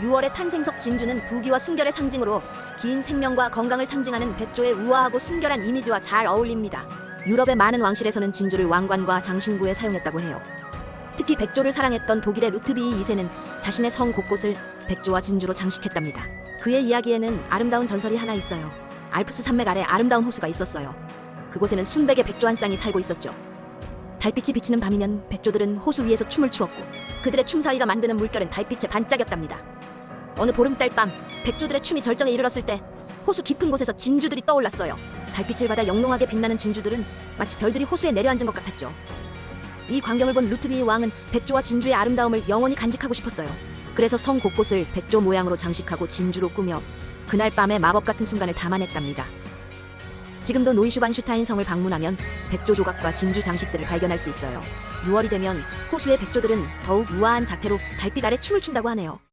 6월의 탄생석 진주는 부귀와 순결의 상징으로 긴 생명과 건강을 상징하는 백조의 우아하고 순결한 이미지와 잘 어울립니다. 유럽의 많은 왕실에서는 진주를 왕관과 장신구에 사용했다고 해요. 특히 백조를 사랑했던 독일의 루트비이 2세는 자신의 성 곳곳을 백조와 진주로 장식했답니다. 그의 이야기에는 아름다운 전설이 하나 있어요. 알프스 산맥 아래 아름다운 호수가 있었어요. 그곳에는 순백의 백조 한 쌍이 살고 있었죠. 달빛이 비치는 밤이면 백조들은 호수 위에서 춤을 추었고 그들의 춤사위가 만드는 물결은 달빛에 반짝였답니다. 어느 보름달 밤 백조들의 춤이 절정에 이르렀을 때 호수 깊은 곳에서 진주들이 떠올랐어요. 달빛을 받아 영롱하게 빛나는 진주들은 마치 별들이 호수에 내려앉은 것 같았죠. 이 광경을 본 루트비의 왕은 백조와 진주의 아름다움을 영원히 간직하고 싶었어요. 그래서 성 곳곳을 백조 모양으로 장식하고 진주로 꾸며 그날 밤의 마법 같은 순간을 담아냈답니다. 지금도 노이슈반슈타인 성을 방문하면 백조 조각과 진주 장식들을 발견할 수 있어요. 6월이 되면 호수의 백조들은 더욱 우아한 자태로 달빛 아래 춤을 춘다고 하네요.